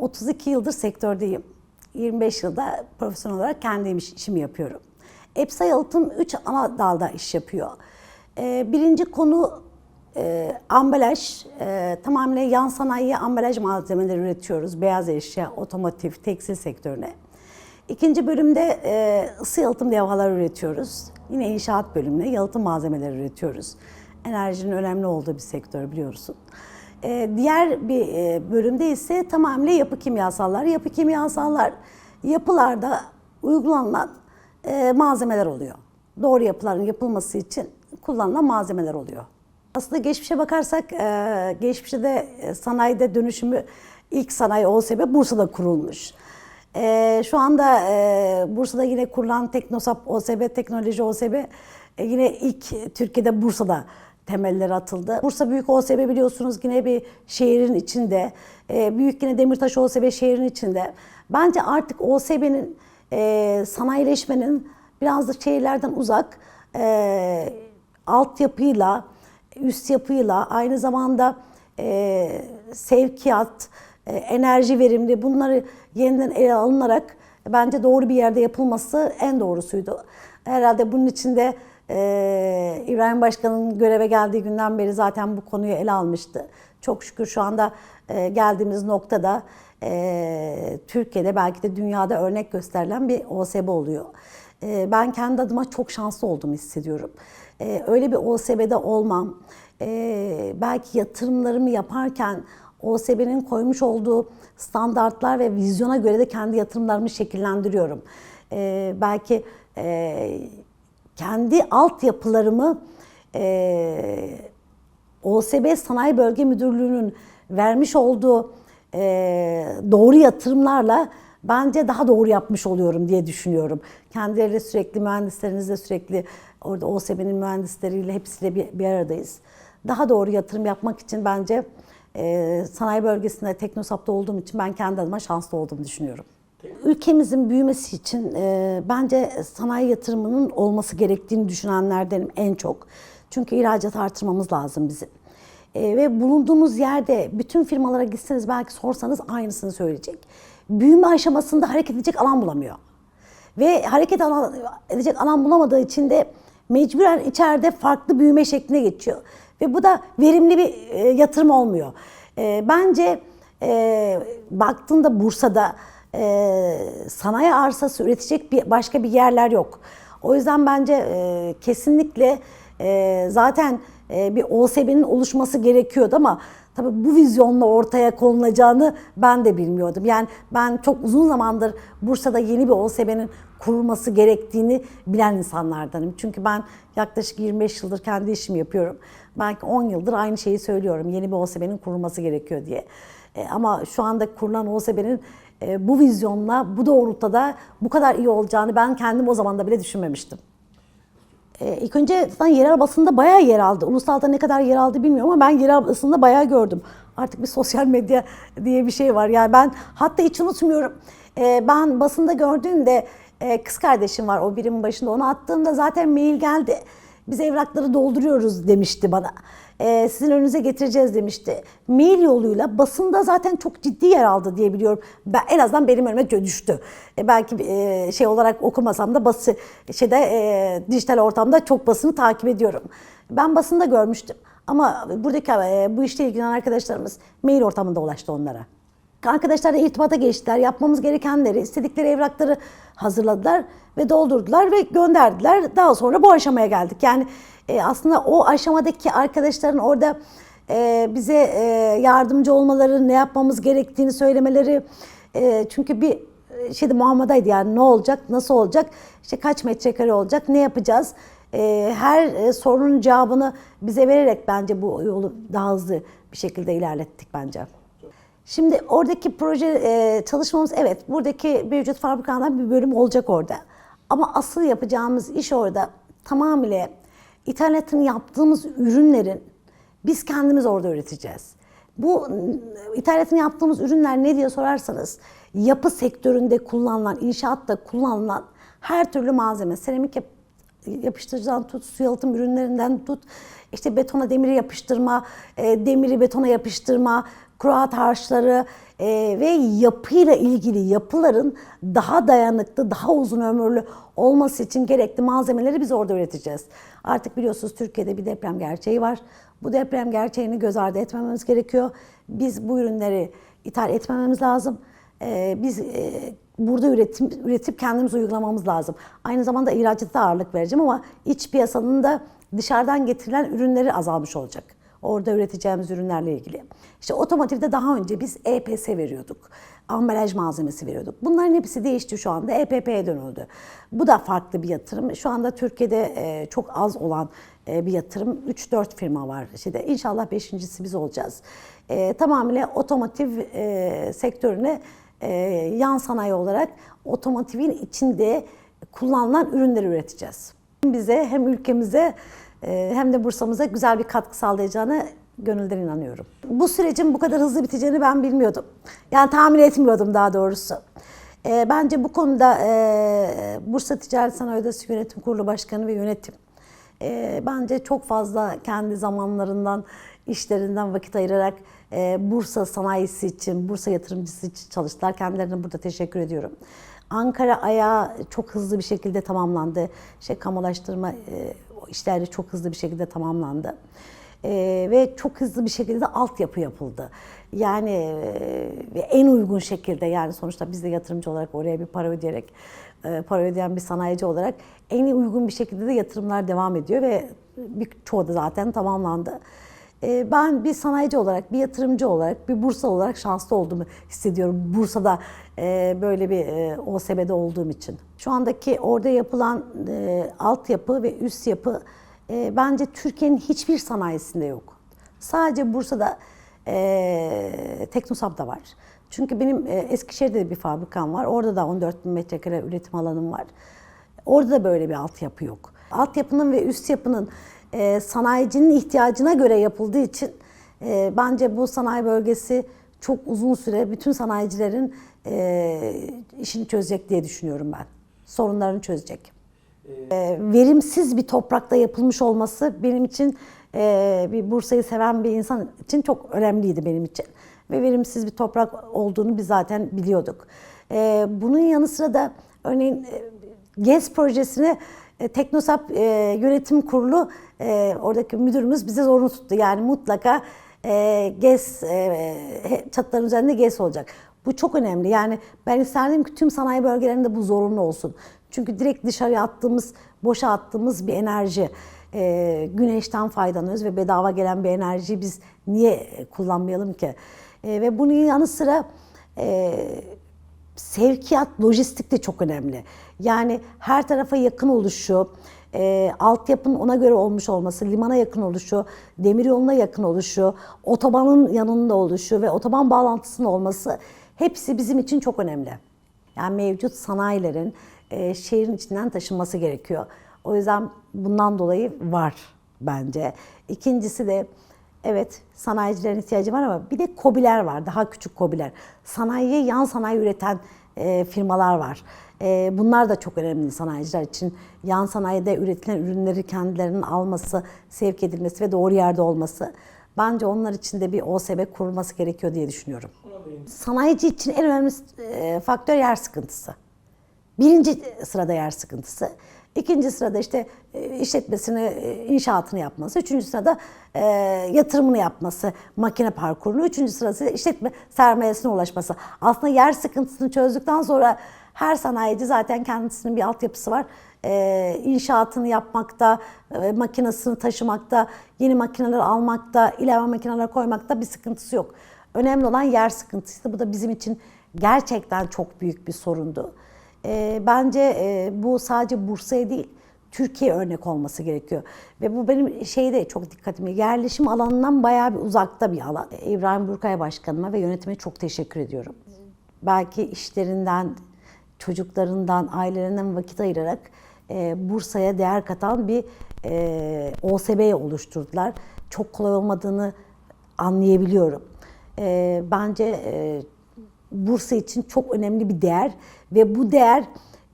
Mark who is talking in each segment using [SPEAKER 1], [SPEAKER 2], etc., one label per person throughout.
[SPEAKER 1] 32 yıldır sektördeyim. 25 yılda profesyonel olarak kendi iş- işimi yapıyorum. EPSA Yalıtım 3 ana dalda iş yapıyor. Ee, birinci konu e, ambalaj. E, tamamen yan sanayiye ambalaj malzemeleri üretiyoruz. Beyaz eşya, otomotiv, tekstil sektörüne. İkinci bölümde e, ısı yalıtım levhaları üretiyoruz. Yine inşaat bölümüne yalıtım malzemeleri üretiyoruz. Enerjinin önemli olduğu bir sektör biliyorsun. E, diğer bir e, bölümde ise tamamen yapı kimyasallar. Yapı kimyasallar yapılarda uygulanan e, malzemeler oluyor. Doğru yapıların yapılması için kullanılan malzemeler oluyor. Aslında geçmişe bakarsak, e, geçmişte de e, sanayide dönüşümü ilk sanayi OSB Bursa'da kurulmuş. E, şu anda e, Bursa'da yine kurulan Teknosap OSB, Teknoloji OSB e, yine ilk Türkiye'de Bursa'da temelleri atıldı. Bursa Büyük OSB biliyorsunuz yine bir şehrin içinde. E, büyük yine Demirtaş OSB şehrin içinde. Bence artık OSB'nin e, sanayileşmenin biraz da şehirlerden uzak e, altyapıyla, üst yapıyla aynı zamanda e, sevkiyat, e, enerji verimli bunları yeniden ele alınarak bence doğru bir yerde yapılması en doğrusuydu. Herhalde bunun için de e, İbrahim Başkan'ın göreve geldiği günden beri zaten bu konuyu ele almıştı. Çok şükür şu anda e, geldiğimiz noktada e, Türkiye'de belki de dünyada örnek gösterilen bir OSB oluyor. E, ben kendi adıma çok şanslı olduğumu hissediyorum. E, öyle bir OSB'de olmam, e, belki yatırımlarımı yaparken OSB'nin koymuş olduğu standartlar ve vizyona göre de kendi yatırımlarımı şekillendiriyorum. E, belki e, kendi altyapılarımı e, OSB Sanayi Bölge Müdürlüğü'nün vermiş olduğu e, doğru yatırımlarla bence daha doğru yapmış oluyorum diye düşünüyorum. Kendileriyle sürekli mühendislerinizle sürekli orada OSB'nin mühendisleriyle hepsiyle bir, bir aradayız. Daha doğru yatırım yapmak için bence e, sanayi bölgesinde Teknosap'ta olduğum için ben kendi adıma şanslı olduğumu düşünüyorum. Ülkemizin büyümesi için e, bence sanayi yatırımının olması gerektiğini düşünenlerdenim en çok. Çünkü ihracat artırmamız lazım bizim. E, ve bulunduğumuz yerde bütün firmalara gitseniz belki sorsanız aynısını söyleyecek. Büyüme aşamasında hareket edecek alan bulamıyor. Ve hareket alan, edecek alan bulamadığı için de mecburen içeride farklı büyüme şekline geçiyor. Ve bu da verimli bir e, yatırım olmuyor. E, bence e, baktığında Bursa'da e, sanayi arsası üretecek bir başka bir yerler yok. O yüzden bence e, kesinlikle e, zaten e, bir OSB'nin oluşması gerekiyordu ama tabii bu vizyonla ortaya konulacağını ben de bilmiyordum. Yani ben çok uzun zamandır Bursa'da yeni bir OSB'nin kurulması gerektiğini bilen insanlardanım. Çünkü ben yaklaşık 25 yıldır kendi işimi yapıyorum. Belki 10 yıldır aynı şeyi söylüyorum. Yeni bir OSB'nin kurulması gerekiyor diye. E, ama şu anda kurulan OSB'nin bu vizyonla, bu doğrultuda bu kadar iyi olacağını ben kendim o zaman da bile düşünmemiştim. E, ilk önce zaten yerel basında bayağı yer aldı. Ulusalda ne kadar yer aldı bilmiyorum ama ben yerel basında bayağı gördüm. Artık bir sosyal medya diye bir şey var. Yani ben hatta hiç unutmuyorum. E, ben basında gördüğümde e, kız kardeşim var o birimin başında. Onu attığımda zaten mail geldi. Biz evrakları dolduruyoruz demişti bana. E, sizin önünüze getireceğiz demişti. Mail yoluyla basında zaten çok ciddi yer aldı diye biliyorum. Ben, en azından benim önüme düştü. E, belki e, şey olarak okumasam da bası şeyde e, dijital ortamda çok basını takip ediyorum. Ben basında görmüştüm. Ama buradaki e, bu işle ilgilenen arkadaşlarımız mail ortamında ulaştı onlara. Arkadaşlarla irtibata geçtiler. Yapmamız gerekenleri, istedikleri evrakları hazırladılar ve doldurdular ve gönderdiler. Daha sonra bu aşamaya geldik. Yani e, aslında o aşamadaki arkadaşların orada e, bize e, yardımcı olmaları, ne yapmamız gerektiğini söylemeleri. E, çünkü bir şeyde muhamadaydı yani ne olacak, nasıl olacak, işte kaç metrekare olacak, ne yapacağız? E, her e, sorunun cevabını bize vererek bence bu yolu daha hızlı bir şekilde ilerlettik bence. Şimdi oradaki proje e, çalışmamız evet buradaki mevcut fabrikadan bir bölüm olacak orada. Ama asıl yapacağımız iş orada tamamıyla ithalatını yaptığımız ürünlerin biz kendimiz orada üreteceğiz. Bu ithalatını yaptığımız ürünler ne diye sorarsanız yapı sektöründe kullanılan, inşaatta kullanılan her türlü malzeme, seramik yap, yapıştırıcıdan tut, su yalıtım ürünlerinden tut, işte betona demiri yapıştırma, e, demiri betona yapıştırma, kruat harçları e, ve yapıyla ilgili yapıların daha dayanıklı, daha uzun ömürlü olması için gerekli malzemeleri biz orada üreteceğiz. Artık biliyorsunuz Türkiye'de bir deprem gerçeği var. Bu deprem gerçeğini göz ardı etmememiz gerekiyor. Biz bu ürünleri ithal etmememiz lazım. Ee, biz e, burada üretim üretip kendimiz uygulamamız lazım. Aynı zamanda ihracata ağırlık vereceğim ama iç piyasanın da dışarıdan getirilen ürünleri azalmış olacak. Orada üreteceğimiz ürünlerle ilgili. İşte otomotivde daha önce biz EPS veriyorduk. Ambalaj malzemesi veriyorduk. Bunların hepsi değişti şu anda. EPP'ye dönüldü. Bu da farklı bir yatırım. Şu anda Türkiye'de e, çok az olan e, bir yatırım. 3-4 firma var. İşte inşallah beşincisi biz olacağız. E, tamamıyla otomotiv sektörüne yan sanayi olarak otomotivin içinde kullanılan ürünleri üreteceğiz. Bize hem ülkemize hem de Bursa'mıza güzel bir katkı sağlayacağını gönülden inanıyorum. Bu sürecin bu kadar hızlı biteceğini ben bilmiyordum. Yani tahmin etmiyordum daha doğrusu. E, bence bu konuda e, Bursa Ticaret Sanayi Odası Yönetim Kurulu Başkanı ve yönetim e, bence çok fazla kendi zamanlarından, işlerinden vakit ayırarak e, Bursa sanayisi için, Bursa yatırımcısı için çalıştılar. Kendilerine burada teşekkür ediyorum. Ankara ayağı çok hızlı bir şekilde tamamlandı. Şey kamulaştırma e, işleri çok hızlı bir şekilde tamamlandı. E, ve çok hızlı bir şekilde altyapı yapıldı. Yani e, en uygun şekilde yani sonuçta biz de yatırımcı olarak oraya bir para ödeyerek e, para ödeyen bir sanayici olarak en uygun bir şekilde de yatırımlar devam ediyor ve birçoğu da zaten tamamlandı. E, ben bir sanayici olarak, bir yatırımcı olarak, bir Bursa olarak şanslı olduğumu hissediyorum. Bursa'da e, böyle bir OSB'de olduğum için. Şu andaki orada yapılan altyapı ve üst yapı bence Türkiye'nin hiçbir sanayisinde yok. Sadece Bursa'da e, Teknosab'da var. Çünkü benim e, Eskişehir'de de bir fabrikam var. Orada da 14 bin metrekare üretim alanım var. Orada da böyle bir altyapı yok. Altyapının ve üst yapının e, sanayicinin ihtiyacına göre yapıldığı için e, bence bu sanayi bölgesi çok uzun süre bütün sanayicilerin e, işini çözecek diye düşünüyorum ben. Sorunlarını çözecek. E, verimsiz bir toprakta yapılmış olması benim için e, bir Bursa'yı seven bir insan için çok önemliydi benim için. Ve verimsiz bir toprak olduğunu biz zaten biliyorduk. E, bunun yanı sıra da örneğin e, GES projesini Teknosap e, Yönetim Kurulu e, oradaki müdürümüz bize zorunlu tuttu. Yani mutlaka e, GES e, çatıların üzerinde GES olacak. Bu çok önemli. Yani ben isterdim ki tüm sanayi bölgelerinde bu zorunlu olsun. Çünkü direkt dışarıya attığımız, boşa attığımız bir enerji. E, güneşten faydalanıyoruz ve bedava gelen bir enerjiyi biz niye kullanmayalım ki? E, ve bunun yanı sıra e, sevkiyat, lojistik de çok önemli. Yani her tarafa yakın oluşu, e, altyapının ona göre olmuş olması, limana yakın oluşu, demiryoluna yakın oluşu, otobanın yanında oluşu ve otoban bağlantısının olması hepsi bizim için çok önemli. Yani mevcut sanayilerin e, şehrin içinden taşınması gerekiyor. O yüzden bundan dolayı var bence. İkincisi de evet sanayicilerin ihtiyacı var ama bir de kobiler var. Daha küçük kobiler. Sanayiye yan sanayi üreten e, firmalar var. E, bunlar da çok önemli sanayiciler için. Yan sanayide üretilen ürünleri kendilerinin alması, sevk edilmesi ve doğru yerde olması. Bence onlar için de bir OSB kurulması gerekiyor diye düşünüyorum. Sanayici için en önemli e, faktör yer sıkıntısı. Birinci sırada yer sıkıntısı. İkinci sırada işte e, işletmesini, e, inşaatını yapması. Üçüncü sırada e, yatırımını yapması, makine parkurunu. Üçüncü sırası işletme sermayesine ulaşması. Aslında yer sıkıntısını çözdükten sonra her sanayici zaten kendisinin bir altyapısı var. E, inşaatını yapmakta, e, makinesini taşımakta, yeni makineler almakta, ilave makineler koymakta bir sıkıntısı yok. Önemli olan yer sıkıntısıydı. Bu da bizim için gerçekten çok büyük bir sorundu. E, bence e, bu sadece Bursa'ya değil, Türkiye örnek olması gerekiyor. Ve bu benim şeyde çok dikkatimi, yerleşim alanından bayağı bir uzakta bir alan. İbrahim Burkay Başkanıma ve yönetime çok teşekkür ediyorum. Belki işlerinden, çocuklarından, ailelerinden vakit ayırarak e, Bursa'ya değer katan bir e, OSB oluşturdular. Çok kolay olmadığını anlayabiliyorum. E, bence e, Bursa için çok önemli bir değer ve bu değer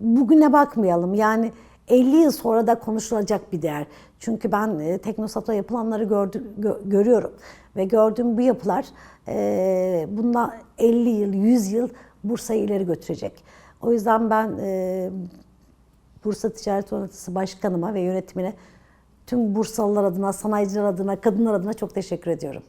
[SPEAKER 1] bugüne bakmayalım. Yani 50 yıl sonra da konuşulacak bir değer. Çünkü ben e, Teknosat'ta yapılanları gördü, gö- görüyorum. Ve gördüğüm bu yapılar e, bundan 50 yıl, 100 yıl Bursa'yı ileri götürecek. O yüzden ben e, Bursa Ticaret Odası Başkanıma ve yönetimine tüm Bursalılar adına, sanayiciler adına, kadınlar adına çok teşekkür ediyorum.